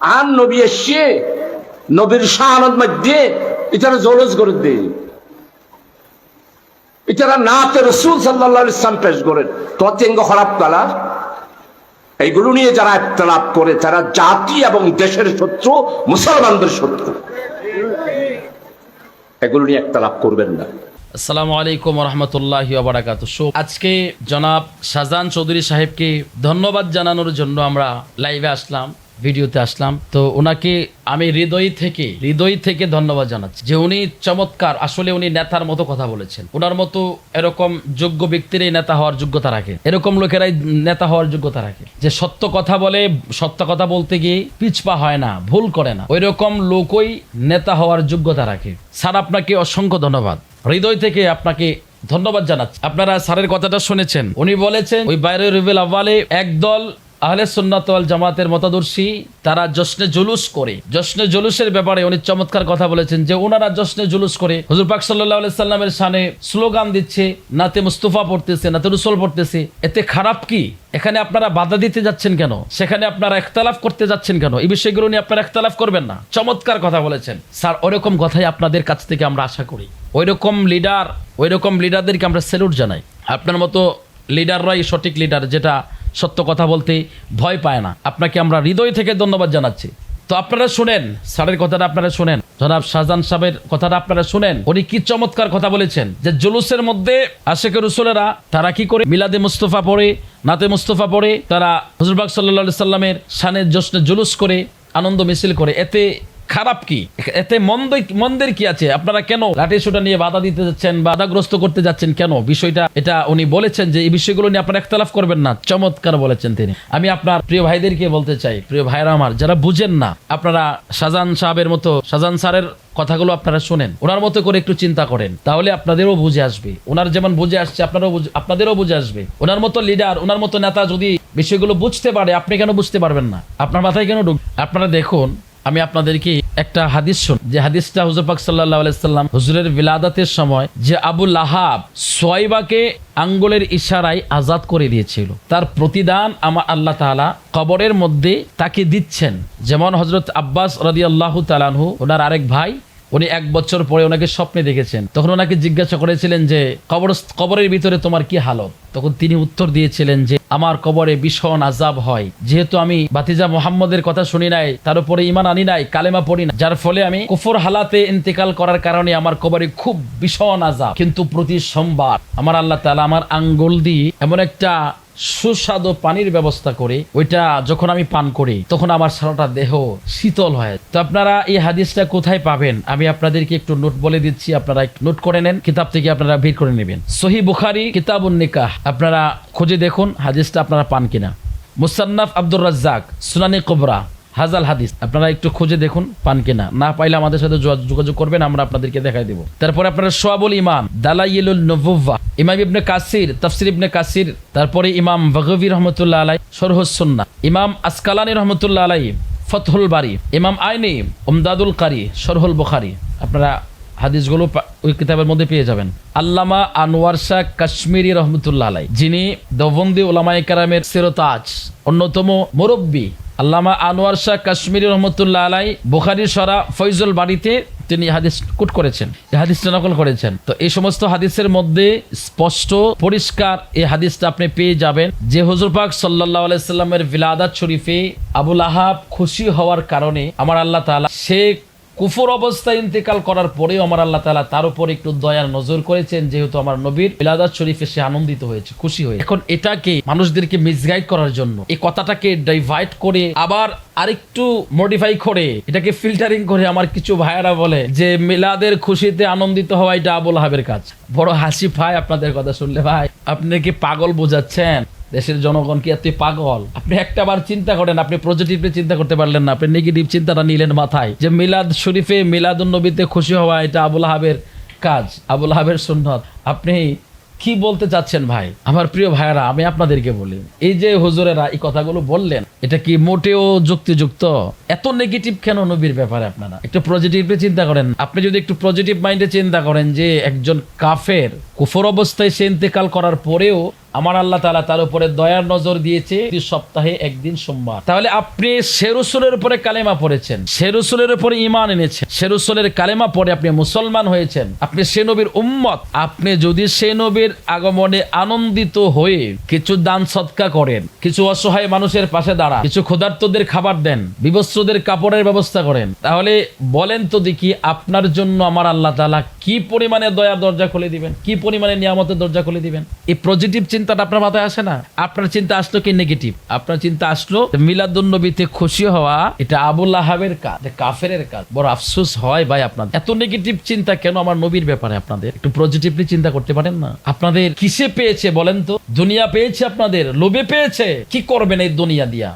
আর নবী এসছে নবীর শাহানত মধ্যে এটারা জলজ করে দে এটারা নাতে রসুল সাল্লাহ ইসলাম পেশ করেন। ততেঙ্গ খারাপ কালা। এইগুলো নিয়ে যারা একতলাপ করে, তারা জাতি এবং দেশের শত্রু, মুসলমানদের শত্রু। এগুলো নিয়ে একতলাপ করবেন না। আসসালামু আলাইকুম রহমতুল্লাহি বারাকাত আজকে জনাব শাহজাহান চৌধুরী সাহেবকে ধন্যবাদ জানানোর জন্য আমরা লাইভে আসলাম। ভিডিওতে আসলাম। তো ওনাকে আমি হৃদয় থেকে হৃদয় থেকে ধন্যবাদ জানাচ্ছি যে উনি চমৎকার, আসলে উনি নেতার মতো কথা বলেছেন। ওনার মতো এরকম যোগ্য ব্যক্তিরাই নেতা হওয়ার যোগ্যতা রাখে। এরকম লোকেরাই নেতা হওয়ার যোগ্যতা রাখে। যে সত্য কথা বলে, সত্য কথা বলতে গিয়ে পিছপা হয় না, ভুল করে না। ওই রকম লোকই নেতা হওয়ার যোগ্যতা রাখে। স্যার, আপনাকে অসংখ্য ধন্যবাদ। হৃদয় থেকে আপনাকে ধন্যবাদ জানাচ্ছি। আপনারা স্যারের কথাটা শুনেছেন। উনি বলেছেন, ওই বাইরে রুবেল আব্বালে একদল আহলে সুন্নাত ওয়াল জামাতের মতাদর্শী, তারা জশ্নে জুলুস করে। জশ্নে জুলুসের ব্যাপারে উনি চমৎকার কথা বলেছেন যে ওনারা জশ্নে জুলুস করে। হুজুর পাক সাল্লাহ সাল্লামের সানে স্লোগান দিচ্ছে, নাতে মুস্তফা পড়তেছে, নাতে রুসল পড়তেছে। এতে খারাপ কি? এখানে আপনারা বাধা দিতে যাচ্ছেন কেন? সেখানে আপনারা একতালাফ করতে যাচ্ছেন কেন? এই বিষয়গুলো নিয়ে আপনারা একতলাফ করবেন না। চমৎকার কথা বলেছেন। স্যার ওরকম কথাই আপনাদের কাছ থেকে আমরা আশা করি। ওই রকম লিডার ওই রকম লিডারদেরকে আমরা স্যালুট জানাই। আপনার মতো লিডাররাই সঠিক লিডার, যেটা সত্য কথা বলতে ভয় পায় না। আপনাকে আমরা হৃদয় থেকে ধন্যবাদ জানাচ্ছি। তো আপনারা শুনেন, স্যারের কথাটা আপনারা শুনেন, জনাব শাহজাহান সাহেবের কথাটা আপনারা শুনেন। উনি কি চমৎকার কথা বলেছেন যে জুলুসের মধ্যে আশেকের রসুলেরা তারা কি করে মিলাদে মুস্তফা পড়ে, নাতে মুস্তফা পড়ে, তারা হজরবাগ সাল্লা সাল্লামের শানের জশ্নে জুলুস করে, আনন্দ মিছিল করে। এতে খারাপ কি? এতে মন্দ মন্দের কি আছে? আপনারা কেন লাঠি সোটা নিয়ে বাধা দিতে যাচ্ছেন, বাধাগ্রস্ত করতে যাচ্ছেন কেন? বিষয়টা, এটা উনি বলেছেন যে এই বিষয়গুলো নিয়ে আপনারা একতলাফ করবেন না। চমৎকার বলেছেন তিনি। আমি আপনার প্রিয় ভাইদেরকে বলতে চাই, প্রিয় ভাইরা আমার, যারা বুঝেন না, আপনারা শাহজাহান সাহেবের মতো, শাহজাহান স্যারের কথাগুলো আপনারা শুনেন, ওনার মতো করে একটু চিন্তা করেন, তাহলে আপনাদেরও বুঝে আসবে। ওনার যেমন বুঝে আসছে, আপনারও আপনাদেরও বুঝে আসবে। ওনার মতো লিডার ওনার মতো নেতা যদি বিষয়গুলো বুঝতে পারে, আপনি কেন বুঝতে পারবেন না? আপনার মাথায় কেন ঢুক আপনারা দেখুন আমি আপনাদেরকে একটা হাদিস শুন যে হাদিসটা হুজুর পাক সাল্লাহ আলাইসাল্লাম হুজুরের বিলাদাতের সময় যে আবু লাহাব সোয়াইবাকে আঙ্গুলের ইশারায় আজাদ করে দিয়েছিল। তার প্রতিদান আমার আল্লাহ তাআলা কবরের মধ্যে তাকে দিচ্ছেন। যেমন হজরত আব্বাস রদি আল্লাহ তালানহু ওনার আরেক ভাই উনি এক বছর পরে ওনাকে স্বপ্নে দেখেছেন। তখন ওনাকে জিজ্ঞাসা করেছিলেন যে, কবর কবরের ভিতরে তোমার কি হালত? তখন তিনি উত্তর দিয়েছিলেন যে, আমার কবরে ভীষণ আজাব হয়। যেহেতু আমি বাতিজা মোহাম্মদের কথা শুনি নাই, তার উপরে ইমান আনি নাই, কালেমা পড়ি না। যার ফলে আমি কুফর হালাতে ইন্তেকাল করার কারণে আমার কবরে খুব ভীষণ আজাব কিন্তু প্রতি সোমবার আমার আল্লাহ তালা আমার আঙ্গুল দিয়ে এমন একটা সুস্বাদু পানির ব্যবস্থা করে, ওইটা যখন আমি পান করি, তখন আমার সারাটা দেহ শীতল হয়। তো আপনারা এই হাদিসটা কোথায় পাবেন? আমি আপনাদেরকে একটু নোট বলে দিচ্ছি, আপনারা একটু নোট করে নেন, কিতাব থেকে আপনারা ভিড় করে নেবেন। সহি বুখারি কিতাব নিকাহ। আপনারা খুঁজে দেখুন হাদিসটা আপনারা পান কিনা। মুসান্নাফ আব্দুর রাজ্জাক, সুনানি কোবরা। হাজাল হাদিস। আপনারা একটু খুঁজে দেখুন, পান কিনা। না পাইলে আমাদের সাথে যোগা- যোগাযোগ করবেন, আমরা আপনাদেরকে দেখাই দেব। তারপরে আপনারা সোয়াবুল ইমাম দালাইলুল নবুভা ইমাম ইবনে কাসির, তফসির ইবনে কাসির, তারপরে ইমাম বগবি রহমতুল্লাহ আলাই সরহুসন্না ইমাম আসকালানি রহমতুল্লাহ আলাই ফতহুল বারি, ইমাম আইনি, উমদাদুল কারি সরহুল বুখারি। আপনারা হাদিসগুলো ওই কিতাবের মধ্যে পেয়ে যাবেন। আল্লামা আনোয়ার শাহ কাশ্মীরি রহমতুল্লাহ আলাই যিনি দবন্দি ওলামাই কারামের সিরতাজ, অন্যতম মুরব্বী আল্লামা আনোয়ার শাহ কাশ্মীর রহমতুল্লাহ আলাই বুখারি সরা ফৈজুল বাড়িতে তিনি হাদিস কুট করেছেন হাদিসটা নকল করেছেন। তো এই সমস্ত হাদিসের মধ্যে স্পষ্ট, পরিষ্কার এই হাদিসটা আপনি পেয়ে যাবেন যে হুজুর পাক সাল্লাহ আলাইস্লামের বিলাদাত শরীফে আবুল আহাব খুশি হওয়ার কারণে আমার আল্লাহ তালা সে কুফর অবস্থায় ইন্তেকাল করার পরেও আমার আল্লাহ তাআলা তার উপর একটু দয়ার নজর করেছেন, যেহেতু আমার নবীর বিলাদাত শরীফে সে আনন্দিত হয়েছে, খুশি হয়ে এখন এটাকে মানুষদেরকে মিসগাইড করার জন্য, এই কথাটাকে ডাইভাইড করে, আবার আরেকটু মডিফাই করে, এটাকে ফিল্টারিং করে আমার কিছু ভাইয়েরা বলে যে, মিলাদের খুশিতে আনন্দিত হওয়া এটা আবুল হাবের কাজ। বড় হাসি ভাই আপনাদের কথা শুনলে ভাই, আপনি কি পাগল বোঝাচ্ছেন? দেশের জনগণ কি এত পাগল? আপনি একটা বার চিন্তা করেন, আপনি পজিটিভলি চিন্তা করতে পারলেন না, আপনি নেগেটিভ চিন্তাটা নিলেন মাথায়। যে মিলাদ শরীফে, মিলাদুন নবীতে খুশি হওয়া, এটা আবুল হাবের কাজ, আবুল হাবের সুন্নত। আপনি কি বলতে চাচ্ছেন ভাই? আমার প্রিয় ভাইয়েরা, আমি আপনাদেরকে বলি, এই যে হুজুরেরা এই কথাগুলো বললেন, এটা কি মোটেও যুক্তিযুক্ত? এত নেগেটিভ কেন নবীর ব্যাপারে আপনারা? একটু পজিটিভলি চিন্তা করেন। আপনি যদি একটু পজিটিভ মাইন্ডে চিন্তা করেন যে, একজন কাফের কুফর অবস্থায় সে ইন্তেকাল করার পরেও আমার আল্লাহ তাআলা তার উপরে দয়ার নজর দিয়েছে। সপ্তাহে একদিন সোমবার। তাহলে আপনি শেরুসুলের উপরে কালেমা পড়েছেন। শেরুসুলের উপরে ইমান এনেছেন। শেরুসুলের কালেমা পড়ে আপনি মুসলমান হয়েছেন। আপনি সে নবীর উম্মত। আপনি যদি সে নবীর আগমনে আনন্দিত হয়ে কিছু দান সৎকা করেন, কিছু অসহায় মানুষের পাশে দাঁড়া কিছু ক্ষুধার্তদের খাবার দেন, বিবস্ত্রদের কাপড়ের ব্যবস্থা করেন, তাহলে বলেন তো দেখি আপনার জন্য আমার আল্লাহ তালা কি পরিমাণে দয়ার দরজা খুলে দিবেন? কি পরিমাণে নিয়ামতের দরজা খুলে দিবেন? এই পজিটিভ চিন্তাটা আপনার মাথায় আসে না? আপনার চিন্তা আসলো কি নেগেটিভ আপনার চিন্তা আসলো মিলাদুন্নবীতে খুশি হওয়া, এটা আবুল আহাবের কাজ কাফের কাজ। বড় আফসোস হয় ভাই আপনাদের। এত নেগেটিভ চিন্তা কেন আমার নবীর ব্যাপারে আপনাদের? একটু পজিটিভলি চিন্তা করতে পারেন না? আপনাদের কিসে পেয়েছে বলেন তো? দুনিয়া পেয়েছে আপনাদের? লোভে পেয়েছে? কি করবেন এই দুনিয়া দিয়া?